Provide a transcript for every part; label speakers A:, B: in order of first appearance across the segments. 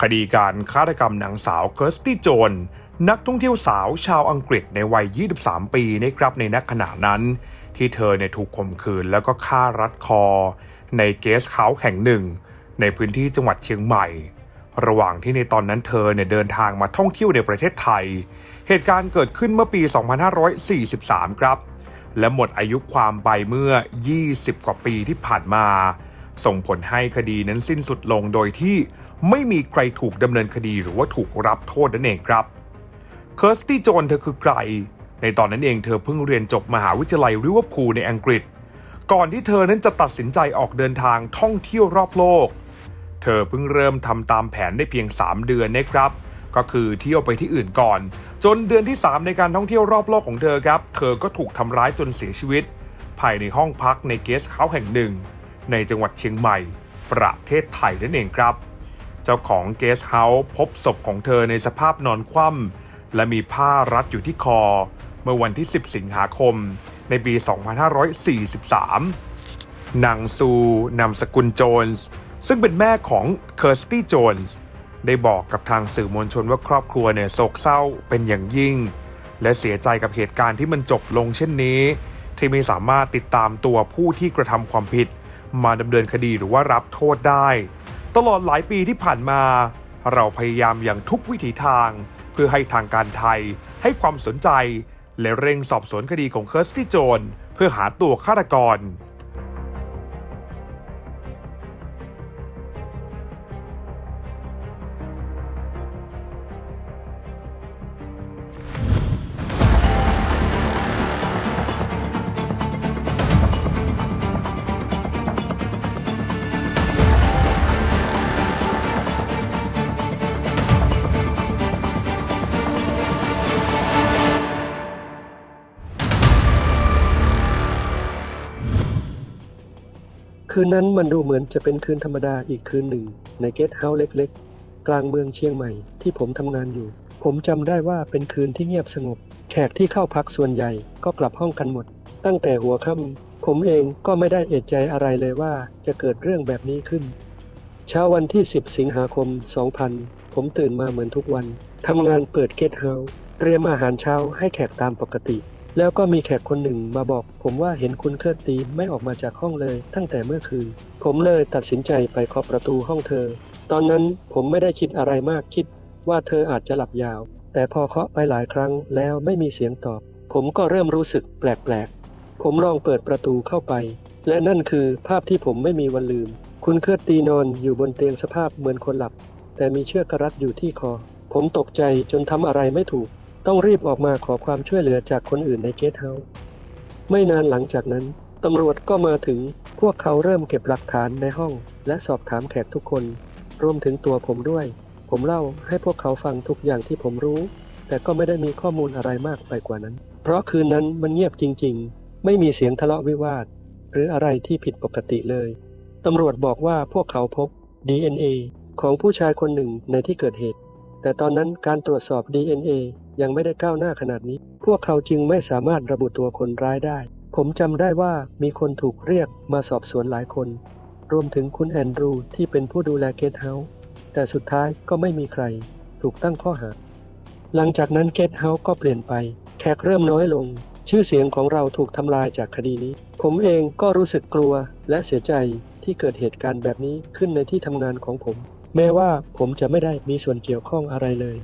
A: คดีการฆาตกรรมนางสาวเคิร์สตี้โจน นักท่องเที่ยวสาวชาวอังกฤษในวัย 23 ปีนะครับในนักขณะนั้น ที่เธอเนี่ยถูกข่มขืนแล้วก็ฆ่ารัดคอ ในเกสเฮาส์แห่งหนึ่ง ในพื้นที่จังหวัดเชียงใหม่ ระหว่างที่ในตอนนั้นเธอเนี่ยเดินทางมาท่องเที่ยวในประเทศไทย เหตุการณ์เกิดขึ้นเมื่อปี 2543 ครับ และหมดอายุความไปเมื่อ 20 กว่าปีที่ผ่านมา ส่งผลให้คดีนั้นสิ้นสุดลงโดยที่ ไม่มีใครถูกดำเนินคดีหรือว่าถูกรับโทษนั่นเองครับเคิร์สตี้โจนเธอคือใคร ในตอนนั้นเองเธอเพิ่งเรียนจบมหาวิทยาลัยริเวอร์พูลในอังกฤษ ก่อนที่เธอนั้นจะตัดสินใจออกเดินทางท่องเที่ยวรอบโลก เธอเพิ่งเริ่มทำตามแผนได้เพียง 3 เดือนนะครับ ก็คือเที่ยวไปที่อื่นก่อน จนเดือนที่ 3 ในการท่องเที่ยวรอบโลกของเธอครับ เธอก็ถูกทำร้ายจนเสียชีวิต ภายในห้องพักในเกสต์เฮาส์แห่งหนึ่ง ในจังหวัดเชียงใหม่ ประเทศไทยนั่นเองครับ เจ้าของเกสต์เฮาส์พบศพของเธอในสภาพนอนคว่ำและมีผ้ารัดอยู่ที่คอ เมื่อวันที่ 10 สิงหาคม ในปี 2543 นางซูนามสกุลโจนส์ซึ่งเป็นแม่ของเคิร์สตี้โจนส์ได้บอกกับทางสื่อมวลชนว่าครอบครัวเนี่ยโศกเศร้าเป็นอย่างยิ่ง และเสียใจกับเหตุการณ์ที่มันจบลงเช่นนี้ ที่ไม่สามารถติดตามตัวผู้ที่กระทำความผิด มาดำเนินคดีหรือว่ารับโทษได้ ตลอดหลายปีที่ผ่านมา เราพยายามอย่างทุกวิถีทาง เพื่อให้ทางการไทยให้ความสนใจ และเร่งสอบสวนคดีของเคิร์สตี้โจน เพื่อหาตัวฆาตกร
B: คืนนั้นมันดูเหมือนจะเป็นคืนธรรมดาอีกคืนหนึ่ง ในเกสต์เฮาส์เล็กๆ กลางเมืองเชียงใหม่ที่ผมทำงานอยู่ ผมจำได้ว่าเป็นคืนที่เงียบสงบ แขกที่เข้าพักส่วนใหญ่ก็กลับห้องกันหมด ตั้งแต่หัวค่ำผมเองก็ไม่ได้เอะใจอะไรเลยว่าจะเกิดเรื่องแบบนี้ขึ้น เช้าวันที่ 10 สิงหาคม 2000 ผมตื่นมาเหมือนทุกวันทำงานเปิดเกสต์เฮาส์เตรียมอาหารเช้าให้แขกตามปกติ แล้วก็มีแขกคนหนึ่งมาบอก ผมว่าเห็นคุณเคลื่อนตีไม่ออกมาจากห้องเลย ตั้งแต่เมื่อคืน ผมเลยตัดสินใจไปเคาะประตูห้องเธอ ตอนนั้นผมไม่ได้คิดอะไรมากคิด ว่าเธออาจจะหลับยาว แต่พอเคาะไปหลายครั้งแล้วไม่มีเสียงตอบ ผมก็เริ่มรู้สึกแปลกๆ ผมลองเปิดประตูเข้าไป และนั่นคือภาพที่ผมไม่มีวันลืม คุณเคลื่อนตีนอนอยู่บนเตียงสภาพเหมือนคนหลับ แต่มีเชือกรัดอยู่ที่คอ ผมตกใจจนทำอะไรไม่ถูก ต้องรีบออกมาขอความช่วยเหลือจากคนอื่นในเกสต์เฮาส์ไม่นานหลังจากนั้น ตำรวจก็มาถึงพวกเขาเริ่มเก็บหลักฐานในห้อง และสอบถามแขกทุกคน รวมถึงตัวผมด้วย ผมเล่าให้พวกเขาฟังทุกอย่างที่ผมรู้ แต่ก็ไม่ได้มีข้อมูลอะไรมากไปกว่านั้น เพราะคืนนั้นมันเงียบจริง ๆ ไม่มีเสียงทะเลาะวิวาท หรืออะไรที่ผิดปกติเลยตำรวจบอกว่าพวกเขาพบ DNA ของผู้ชายคนหนึ่งในที่เกิดเหตุ แต่ตอนนั้นการตรวจสอบ DNA ยังไม่ได้ก้าวหน้าขนาดนี้ พวกเขาจึงไม่สามารถระบุตัวคนร้ายได้ ผมจำได้ว่ามีคนถูกเรียกมาสอบสวนหลายคน รวมถึงคุณแอนดรูที่เป็นผู้ดูแลเกสต์เฮาส์แต่สุดท้ายก็ไม่มีใคร ถูกตั้งข้อหา หลังจากนั้นเกสต์เฮาส์ก็เปลี่ยนไป แขกเริ่มน้อยลง ชื่อเสียงของเราถูกทำลายจากคดีนี้ ผมเองก็รู้สึกกลัวและเสียใจที่เกิดเหตุการณ์แบบนี้ขึ้นในที่ทำงานของผม แม้ว่าผมจะไม่ได้มีส่วนเกี่ยวข้องอะไรเลย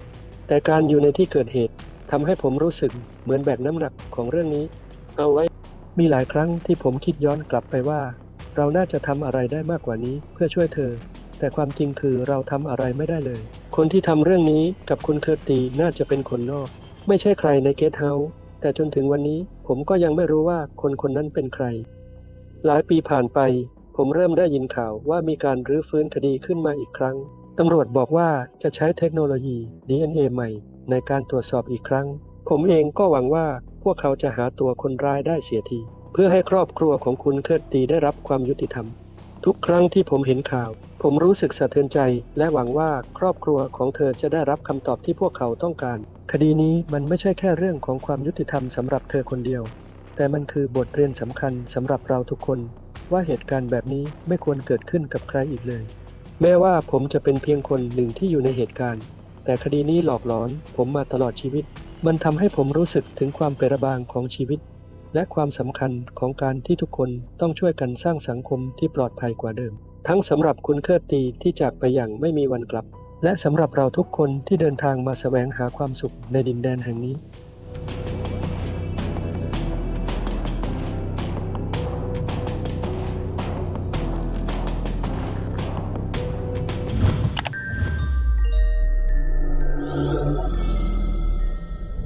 B: แต่การอยู่ในที่เกิดเหตุทำให้ผมรู้สึกเหมือนแบกน้ำหนักของเรื่องนี้ เอาไว้มีหลายครั้งที่ผมคิดย้อนกลับไปว่า เราน่าจะทำอะไรได้มากกว่านี้เพื่อช่วยเธอ แต่ความจริงคือเราทำอะไรไม่ได้เลย คนที่ทำเรื่องนี้กับคุณเคอร์ตีน่าจะเป็นคนนอก ไม่ใช่ใครในเกสเฮาส์แต่จนถึงวันนี้ผมก็ยังไม่รู้ว่าคนคนนั้นเป็นใคร หลายปีผ่านไป ผมเริ่มได้ยินข่าวว่ามีการรื้อฟื้นคดีขึ้นมาอีกครั้ง ตำรวจบอกว่าจะใช้เทคโนโลยี DNA ใหม่ ในการตรวจสอบอีกครั้ง ผมเองก็หวังว่าพวกเขาจะหาตัวคนร้ายได้เสียที เพื่อให้ครอบครัวของคุณเคลื่อนตีได้รับความยุติธรรม ทุกครั้งที่ผมเห็นข่าว ผมรู้สึกสะเทือนใจ และหวังว่าครอบครัวของเธอจะได้รับคำตอบที่พวกเขาต้องการ คดีนี้มันไม่ใช่แค่เรื่องของความยุติธรรมสำหรับเธอคนเดียว แต่มันคือบทเรียนสำคัญสำหรับเราทุกคน ว่าเหตุการณ์แบบนี้ไม่ควรเกิดขึ้นกับใครอีกเลย แม้ว่าผมจะเป็นเพียงคนหนึ่งที่อยู่ในเหตุการณ์ แต่คดีนี้หลอกหลอนผมมาตลอดชีวิต มันทำให้ผมรู้สึกถึงความเปราบางของชีวิต และความสำคัญของการที่ทุกคนต้องช่วยกันสร้างสังคมที่ปลอดภัยกว่าเดิม ทั้งสำหรับคุณเคอร์ตีที่จากไปอย่างไม่มีวันกลับ และสำหรับเราทุกคนที่เดินทางมาแสวงหาความสุขในดินแดนแห่งนี้